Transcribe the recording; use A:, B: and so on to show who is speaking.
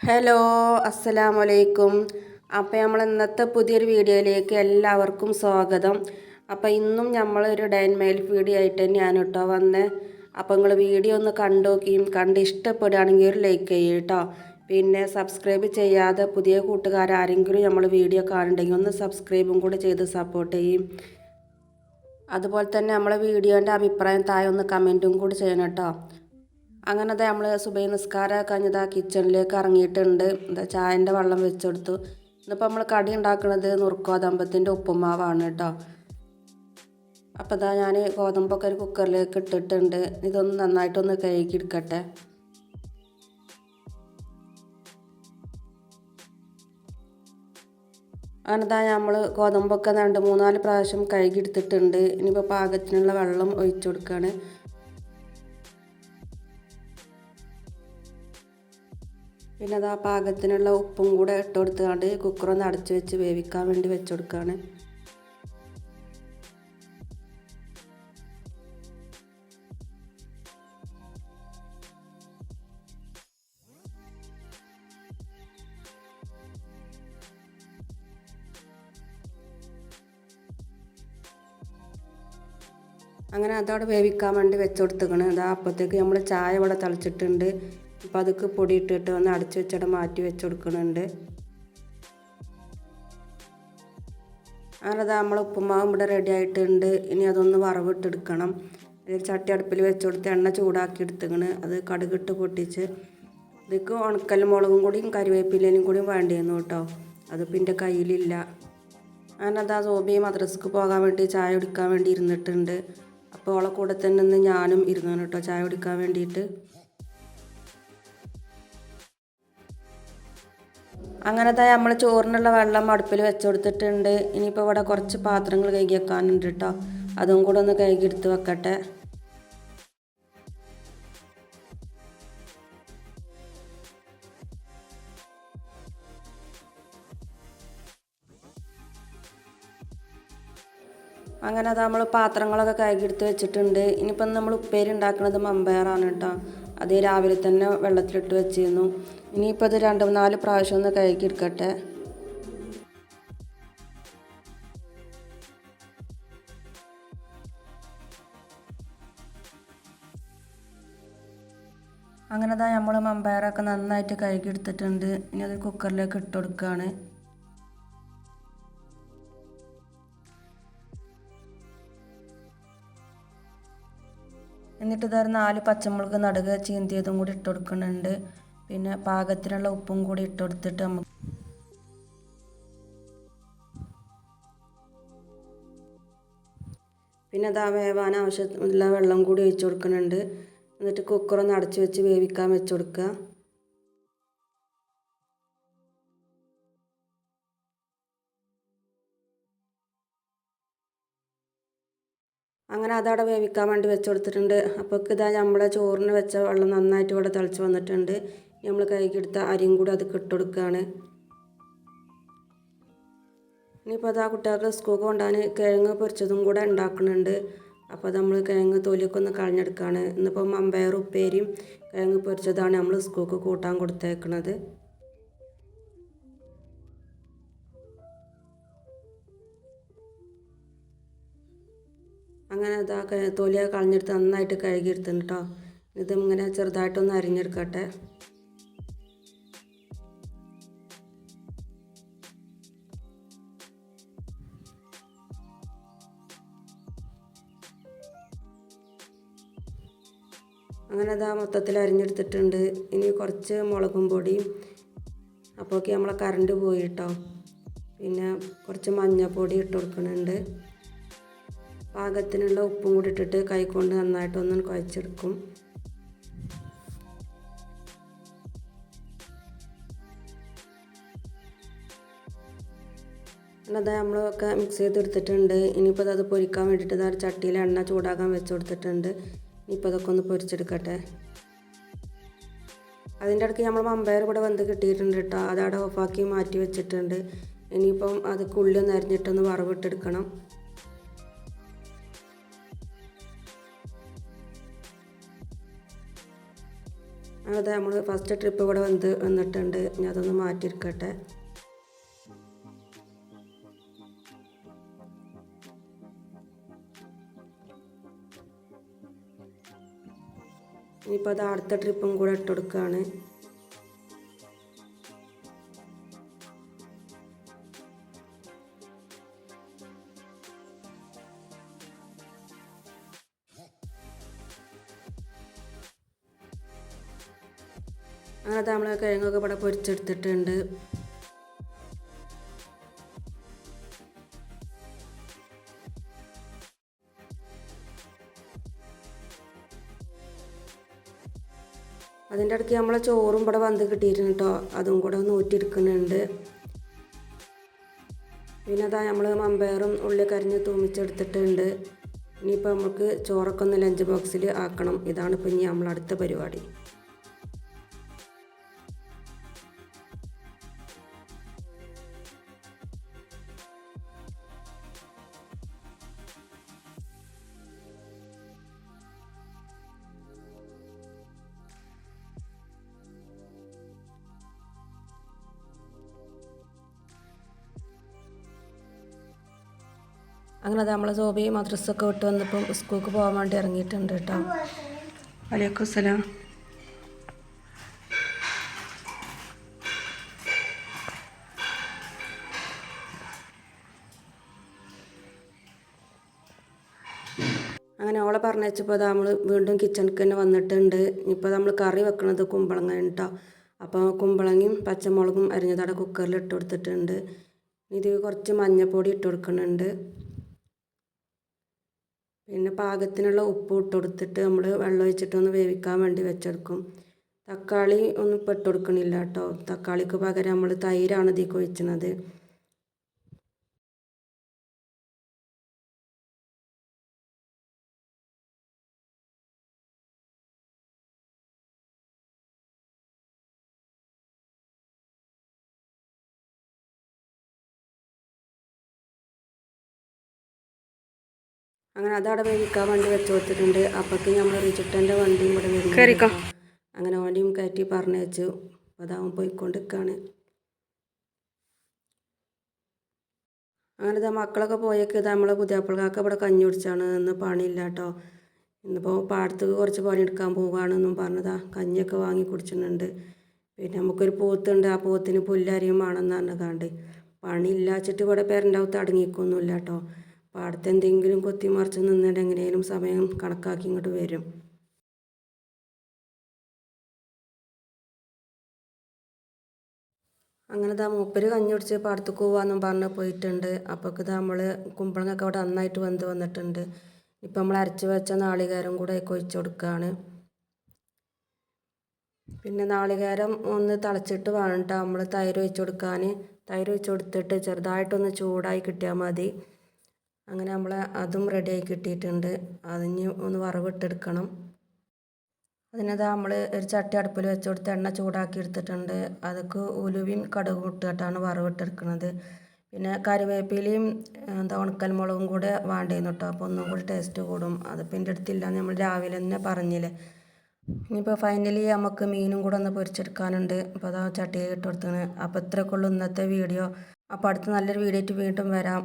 A: Hello അസ്സലാമു അലൈക്കും അപ്പോൾ നമ്മൾ ഇന്നത്തെ പുതിയൊരു വീഡിയോയിലേക്ക് എല്ലാവർക്കും സ്വാഗതം. അപ്പോൾ ഇന്നും നമ്മൾ ഒരു ഡൈൻ മെയിൽ വീഡിയോ ആയിട്ട് തന്നെയാണ് കേട്ടോ വന്നത് അപ്പോൾ നിങ്ങൾ വീഡിയോ ഒന്ന് കണ്ടോക്കിയും കണ്ട് ഇഷ്ടപ്പെടുകയാണെങ്കിൽ ഒരു ലൈക്ക് ചെയ്യും കേട്ടോ പിന്നെ സബ്സ്ക്രൈബ് ചെയ്യാതെ പുതിയ കൂട്ടുകാരാരെങ്കിലും നമ്മൾ വീഡിയോ കാണുന്നുണ്ടെങ്കിൽ ഒന്ന് സബ്സ്ക്രൈബും കൂടെ ചെയ്ത് സപ്പോർട്ട് ചെയ്യും. അതുപോലെ തന്നെ നമ്മളെ വീഡിയോന്റെ അഭിപ്രായം താഴെ ഒന്ന് കമന്റും കൂടി ചെയ്യണം കേട്ടോ അങ്ങനെ അതെ നമ്മൾ സുബൈ നിസ്കാരം കഴിഞ്ഞത് ആ കിച്ചണിലേക്ക് ഇറങ്ങിയിട്ടുണ്ട്. എന്താ ചായന്റെ വെള്ളം വെച്ചെടുത്തു. ഇന്നിപ്പോൾ നമ്മൾ കടി ഉണ്ടാക്കുന്നത് നുറുക്കോതമ്പത്തിന്റെ ഉപ്പുമാവാണ് കേട്ടോ അപ്പോൾ ഇതാ ഞാൻ ഗോതമ്പൊക്കെ ഒരു കുക്കറിലേക്ക് ഇട്ടിട്ടുണ്ട്. ഇതൊന്ന് നന്നായിട്ടൊന്ന് കഴുകി എടുക്കട്ടെ അങ്ങനെതാ നമ്മൾ ഗോതമ്പൊക്കെ രണ്ട് മൂന്നാൽ പ്രാവശ്യം കഴുകി എടുത്തിട്ടുണ്ട് ഇനിയിപ്പോൾ പാകത്തിനുള്ള വെള്ളം ഒഴിച്ചു കൊടുക്കുകയാണ് പിന്നെ അത് ആ പാകത്തിനുള്ള ഉപ്പും കൂടെ ഇട്ട് കൊടുത്തുകൊണ്ട് കുക്കറൊന്ന് അടച്ചു വെച്ച് വേവിക്കാൻ വേണ്ടി വെച്ച് കൊടുക്കുകയാണ് അങ്ങനെ അതവിടെ വേവിക്കാൻ വേണ്ടി വെച്ച് കൊടുത്തേക്കണ് അതാ അപ്പോഴത്തേക്ക് നമ്മൾ ചായ ഇവിടെ തിളച്ചിട്ടുണ്ട്. അപ്പോൾ അതൊക്കെ പൊടി ഇട്ടിട്ട് ഒന്ന് അടച്ച് വെച്ചിട്ട് മാറ്റി വെച്ച് കൊടുക്കുന്നുണ്ട് നമ്മൾ ഉപ്പുമാവ് ഇവിടെ റെഡി ആയിട്ടുണ്ട്. ഇനി അതൊന്ന് വറവിട്ടെടുക്കണം. ചട്ടി അടുപ്പിൽ വെച്ച് കൊടുത്ത് എണ്ണ ചൂടാക്കി എടുത്തിക്കണ്. അത് കടുകിട്ട് പൊട്ടിച്ച് ഇതൊക്കെ ഉണക്കൽ മുളകും കൂടിയും കരിവേപ്പിലേനും കൂടിയും വേണ്ടിയിരുന്നു കേട്ടോ. അതിപ്പോൾ എന്റെ കയ്യിലില്ല. അങ്ങനെ അതാ സോബി മദ്രസക്ക് പോകാൻ വേണ്ടി ചായ കുടിക്കാൻ വേണ്ടി ഇരുന്നിട്ടുണ്ട്. അപ്പോൾ അവളെ കൂടെ തന്നെ ഞാനും ഇരുന്നു കേട്ടോ ചായ കുടിക്കാൻ വേണ്ടിയിട്ട്. അങ്ങനത്തെ നമ്മൾ ചോറിനുള്ള വെള്ളം അടുപ്പിൽ വെച്ച് കൊടുത്തിട്ടുണ്ട് ഇനിയിപ്പോൾ ഇവിടെ കുറച്ച് പാത്രങ്ങൾ കഴുകി വെക്കാനുണ്ട് കേട്ടോ അതും കൂടെ ഒന്ന് കഴുകി എടുത്ത് വെക്കട്ടെ. അങ്ങനെ അത് നമ്മൾ പാത്രങ്ങളൊക്കെ കഴുകി കഴുകിയെടുത്ത് വെച്ചിട്ടുണ്ട്. ഇനിയിപ്പം നമ്മൾ ഉപ്പേരി ഉണ്ടാക്കുന്നത് മമ്പയറാണ് കേട്ടോ. അത് രാവിലെ തന്നെ വെള്ളത്തിലിട്ട് വെച്ചിരുന്നു. ഇനിയിപ്പോൾ അത് രണ്ട് നാല് പ്രാവശ്യം ഒന്ന് കഴുകി എടുക്കട്ടെ. അങ്ങനെ തന്നെ നമ്മൾ മമ്പയറൊക്കെ നന്നായിട്ട് കഴുകി എടുത്തിട്ടുണ്ട്. ഇനി അത് കുക്കറിലേക്ക് ഇട്ട് കൊടുക്കുകയാണ് എന്നിട്ട് ഇതൊരു നാല് പച്ചമുളക് നടുക ചീന്തിയതും കൂടി ഇട്ട് കൊടുക്കുന്നുണ്ട്. പിന്നെ പാകത്തിനുള്ള ഉപ്പും കൂടി ഇട്ട് കൊടുത്തിട്ട് നമുക്ക് പിന്നെ അതാ വേവാൻ ആവശ്യമുള്ള വെള്ളം കൂടി ഒഴിച്ചു കൊടുക്കുന്നുണ്ട്. എന്നിട്ട് കുക്കറൊന്ന് അടച്ചു വെച്ച് വേവിക്കാൻ വെച്ച് കൊടുക്കുക. അങ്ങനെ അതവിടെ വേവിക്കാൻ വേണ്ടി വെച്ച് കൊടുത്തിട്ടുണ്ട് അപ്പോൾ ഇതാ നമ്മളെ ചോറിന് വെച്ച വെള്ളം നന്നായിട്ട് ഇവിടെ തിളച്ച് വന്നിട്ടുണ്ട്. നമ്മൾ കൈക്കെടുത്ത അരിയും കൂടി അത് കിട്ടുകൊടുക്കുകയാണ് ഇനിയിപ്പോൾ അതാ കുട്ടികൾക്ക് സ്കൂൾക്ക് കൊണ്ടാൻ കിഴങ്ങ് പൊരിച്ചതും കൂടെ ഉണ്ടാക്കുന്നുണ്ട്. അപ്പോൾ നമ്മൾ കിഴങ്ങ് തൊലിയൊക്കെ ഒന്ന് കളഞ്ഞെടുക്കുകയാണ് ഇന്നിപ്പോൾ മമ്പയർ ഉപ്പേരിയും കിഴങ്ങ് പൊരിച്ചതാണ് നമ്മൾ സ്കൂൾക്ക് കൂട്ടാൻ കൊടുത്തേക്കുന്നത് അങ്ങനെ അതാ തൊലിയൊക്കെ കളഞ്ഞെടുത്ത് നന്നായിട്ട് കഴുകിയെടുത്തുണ്ട് കേട്ടോ ഇത് ഇങ്ങനെ ചെറുതായിട്ടൊന്ന് അരിഞ്ഞെടുക്കട്ടെ. അങ്ങനെ അതാ മൊത്തത്തിൽ അരിഞ്ഞെടുത്തിട്ടുണ്ട്. ഇനി കുറച്ച് മുളകും പൊടിയും അപ്പോഴേക്ക് നമ്മളെ കറണ്ട് പോയി കേട്ടോ പിന്നെ കുറച്ച് മഞ്ഞൾപ്പൊടി ഇട്ട് കൊടുക്കുന്നുണ്ട്. പാകത്തിനുള്ള ഉപ്പും കൂടി ഇട്ടിട്ട് കൈകൊണ്ട് നന്നായിട്ടൊന്ന് കുഴച്ചെടുക്കും. അത് നമ്മളൊക്കെ മിക്സ് ചെയ്തെടുത്തിട്ടുണ്ട് ഇനിയിപ്പോൾ അത് പൊരിക്കാൻ വേണ്ടിയിട്ട് ഇതാ ചട്ടിയിൽ എണ്ണ ചൂടാക്കാൻ വെച്ച് കൊടുത്തിട്ടുണ്ട്. ഇനിയിപ്പോൾ അതൊക്കെ ഒന്ന് പൊരിച്ചെടുക്കട്ടെ. അതിന്റെ ഇടയ്ക്ക് നമ്മൾ മമ്പയർ കൂടെ വന്ന് കിട്ടിയിട്ടുണ്ട് കേട്ടോ. അതവിടെ ഓഫാക്കി മാറ്റി വെച്ചിട്ടുണ്ട്. ഇനിയിപ്പം അത് ഉള്ളി ഒന്ന് അരിഞ്ഞിട്ടൊന്ന് വറവിട്ടെടുക്കണം. അതെ നമ്മൾ ഫസ്റ്റ് ട്രിപ്പ് ഇവിടെ വന്ന് വന്നിട്ടുണ്ട്. ഞാൻ അതൊന്ന് മാറ്റിയിരിക്കട്ടെ. ഇനിയിപ്പോൾ അത് അടുത്ത ട്രിപ്പും കൂടെ ഇട്ട് കൊടുക്കുകയാണ് അങ്ങനെ നമ്മൾ കിഴങ്ങൊക്കെ ഇവിടെ പൊരിച്ചെടുത്തിട്ടുണ്ട്. അതിന്റെ ഇടയ്ക്ക് നമ്മളെ ചോറും ഇവിടെ വന്ന് കിട്ടിയിരുന്നു കേട്ടോ. അതും കൂടെ ഒന്ന് ഊറ്റിയെടുക്കുന്നുണ്ട്. പിന്നെ അതാ നമ്മൾ മമ്പയറും ഉള്ളി കരിഞ്ഞ് തൂമിച്ചെടുത്തിട്ടുണ്ട്. ഇനിയിപ്പോൾ നമുക്ക് ചോറൊക്കെ ഒന്ന് ലഞ്ച് ബോക്സിൽ ആക്കണം. ഇതാണ് ഇപ്പം ഇനി നമ്മളടുത്ത പരിപാടി. അങ്ങനെ അത് നമ്മളെ സോബി മദ്രസൊക്കെ വിട്ട് വന്നപ്പം സ്കൂൾക്ക് പോകാൻ വേണ്ടി ഇറങ്ങിയിട്ടുണ്ട് കേട്ടോ. വലൈക്കും സലാം. അങ്ങനെ ഓളെ പറഞ്ഞപ്പോൾ അത് നമ്മൾ വീണ്ടും കിച്ചണിക്ക് തന്നെ വന്നിട്ടുണ്ട്. ഇപ്പോൾ നമ്മൾ കറി വെക്കണത് കുമ്പളങ്ങ കേട്ടോ. അപ്പോൾ കുമ്പളങ്ങയും പച്ചമുളകും അരിഞ്ഞതവിടെ കുക്കറിൽ ഇട്ട് കൊടുത്തിട്ടുണ്ട്. ഇത് കുറച്ച് മഞ്ഞൾപ്പൊടി ഇട്ട് കൊടുക്കുന്നുണ്ട്. പിന്നെ പാകത്തിനുള്ള ഉപ്പ് ഇട്ട് കൊടുത്തിട്ട് നമ്മൾ വെള്ളം ഒഴിച്ചിട്ട് ഒന്ന് വേവിക്കാൻ വേണ്ടി വെച്ചെടുക്കും. തക്കാളി ഒന്നും ഇപ്പം ഇട്ട് കൊടുക്കണില്ല കേട്ടോ. തക്കാളിക്ക് പകരം നമ്മൾ തൈരാണ് ഇതിലേക്ക് ഒഴിച്ചത് അങ്ങനെ അതവിടെ വേവിക്കാൻ വേണ്ടി വെച്ച് കൊടുത്തിട്ടുണ്ട്. അപ്പോഴേക്ക് നമ്മൾ റിജിട്ടന്റെ വണ്ടിയും ഇവിടെ വരും അങ്ങനെ വണ്ടിയും കയറ്റി പറഞ്ഞയച്ചു അപ്പോൾ അതാവും പോയിക്കൊണ്ടിരിക്കുകയാണ് അങ്ങനെ ഇതാ മക്കളൊക്കെ പോയേക്ക്. ഇതാ നമ്മളെ പുതിയാപ്പിളക്കാർക്ക് ഇവിടെ കഞ്ഞി കുടിച്ചാണ്. ഇന്ന് പണിയില്ല കേട്ടോ. ഇന്നിപ്പോൾ പാടത്തേക്ക് കുറച്ച് പണിയെടുക്കാൻ പോവുകയാണെന്നും പറഞ്ഞതാ. കഞ്ഞിയൊക്കെ വാങ്ങി കുടിച്ചിട്ടുണ്ട്. പിന്നെ നമുക്കൊരു പോത്തുണ്ട്. ആ പോത്തിന് പുല്ലരിയും വേണമെന്ന് പറഞ്ഞതാണ്ട്. പണിയില്ലാച്ചിട്ട് ഇവിടെ പേരന്റെ അകത്ത് അടങ്ങിക്കൊന്നുമില്ല കേട്ടോ. പാടത്ത് എന്തെങ്കിലും കൊത്തി മറിച്ച് നിന്നിട്ട് എങ്ങനെയും സമയം കണക്കാക്കി ഇങ്ങോട്ട് വരും. അങ്ങനെ ദാ മൂപ്പര് കഞ്ഞി കുടിച്ച് പാടത്തേക്ക് പോവാന്നും പറഞ്ഞ് പോയിട്ടുണ്ട്. അപ്പോൾ ഇതാ നമ്മൾ കുമ്പളങ്ങൊക്കെ അവിടെ നന്നായിട്ട് വന്ന് വന്നിട്ടുണ്ട്. ഇപ്പം നമ്മൾ അരച്ച് വെച്ച നാളികേരം കൂടെ ഒഴിച്ച് കൊടുക്കുകയാണ് പിന്നെ നാളികേരം ഒന്ന് തിളച്ചിട്ട് വേണം കേട്ടോ നമ്മൾ തൈര് ഒഴിച്ച് കൊടുക്കാൻ തൈര് ഒഴിച്ച് കൊടുത്തിട്ട് ചെറുതായിട്ടൊന്ന് ചൂടായി കിട്ടിയാൽ മതി. അങ്ങനെ നമ്മൾ അതും റെഡിയായി കിട്ടിയിട്ടുണ്ട്. അതിന് ഒന്ന് വറവിട്ടെടുക്കണം. അതിനത് നമ്മൾ ഒരു ചട്ടി അടുപ്പിൽ വെച്ച് കൊടുത്ത് എണ്ണ ചൂടാക്കി എടുത്തിട്ടുണ്ട്. അതൊക്കെ ഉലുവയും കടുകും ഇട്ടിട്ടാണ് വറവിട്ടെടുക്കുന്നത് പിന്നെ കറിവേപ്പിലയും എന്താ ഉണക്കൽ മുളകും കൂടെ വേണ്ടേന്ന് കേട്ടോ അപ്പോൾ ഒന്നും കൂടി ടേസ്റ്റ് കൂടും. അതിപ്പോൾ എന്റെ അടുത്തില്ല നമ്മൾ രാവിലെ തന്നെ പറഞ്ഞില്ലേ. ഇനിയിപ്പോൾ ഫൈനലി നമുക്ക് മീനും കൂടെ ഒന്ന് പൊരിച്ചെടുക്കാനുണ്ട്. അപ്പോൾ അതാ ചട്ടിയിൽ ഇട്ട് കൊടുത്തത് അപ്പോൾ ഇത്രയൊക്കെ ഉള്ളൂ ഇന്നത്തെ വീഡിയോ അപ്പോൾ അടുത്ത നല്ലൊരു വീഡിയോ ആയിട്ട് വീണ്ടും വരാം.